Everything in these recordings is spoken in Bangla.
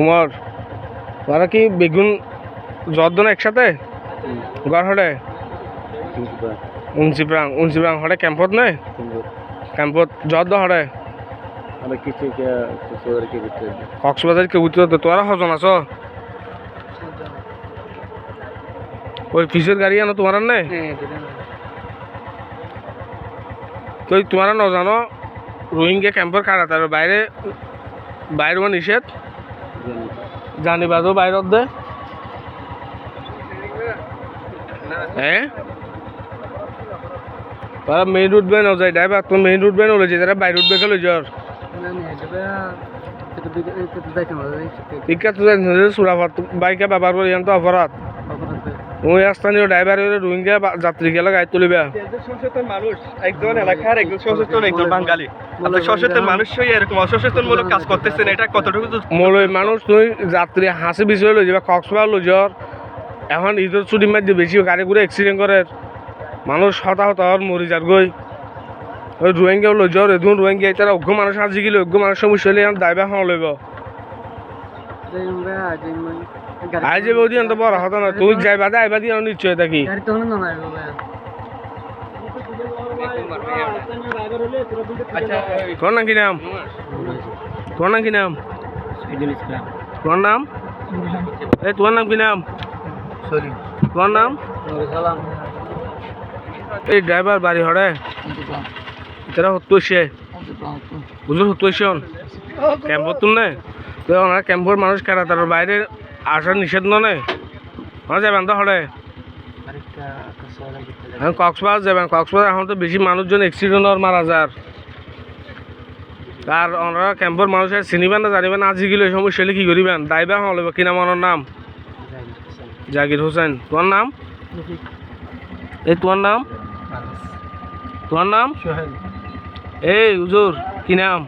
উমর ওরা কি বেগুন জর্দন একসাথে? গড় হড়ে উনসি প্রাং উনসি প্রাং হড়ে ক্যাম্পত নে? ক্যাম্পত। জর্দ হড়ে কক্সবাজার কে উত্তর তো তোরা হজন আছো? ওই ফিসের গাড়ি আনো তোমার নে তুই তোমার ন জানো? রোহিঙ্গা ক্যাম্পের কারা তার বাইরে বাইরে মানে নিষেধ জানিবা তো বাইরত দে হ্যাঁ মেইন রুট বেন যায় ড্রাইভার তো মেইন রুট বেন হলে তারা বাইর বেকে লই যার ইকা বাইকে ব্যবহার করি অপরাধ ওই স্থানীয় ড্রাইভার রোহিঙ্গা বা- যাত্রী গেলে গাড়ি তুলিবা। সচেতন মানুষ একজন এলাকার একজন সচেতন একজন বাঙালি। সচেতন মানুষই এরকম অসচেতনমূলক কাজ করতেছেন এটা কতটুকু মোলই মানুষ তুই যাত্রী হাসি বিষয় লই যাবা কক্সবাজার লই যাওয়ার এখন ঈদের ছুটি মাঝে বেশি গাড়ি ঘুরে অ্যাক্সিডেন্ট করে। মানুষ হতাহত হওয়ার মরি যার গই। ওই রোহিঙ্গা লই যাওয়ার এদিন রোহিঙ্গা তারা অজ্ঞ মানুষ আজি গেলে অজ্ঞ মানুষ সমস্যা হলে দায়বা হওয়া লইব। আই যাবে ওদিন তো বড় হতো না তুই যাইবা দে আইবা দিয়ে নিশ্চয় থাকি তোর নাম কি নাম? তোর নাম কি নাম? তোমার নাম? এই তোমার নাম কি নাম? তোমার নাম? এই ড্রাইভার বাড়ি হরে। তারা হত্যসে বুঝলো হত্যসন ক্যাম্পর তুম ওনার ক্যাম্পর মানুষ কারা? তার বাইরে আসার নিষেধ নয় ওনা যাবেন তো হরে এখন কক্সবাজার যাবেন। কক্সবাজার এখন তো বেশি মানুষজন অ্যাক্সিডেন্ট হওয়ার মারা যার। আর ওনারা ক্যাম্পর মানুষের চিনিবেন না জানিবেন আজি গেলে এই সমস্যা হলে কি করিবেন দায়বা হলে কি নাম ওনার নাম? জাকির হোসেন। তোমার নাম? এই তোমার নাম? তোমার নাম? এই হুজুর কি নাম?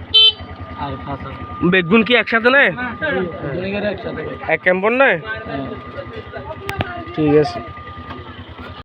বেগুন কি একসাথে নেয়? এক ক্যাম্পন নেয়? ঠিক আছে।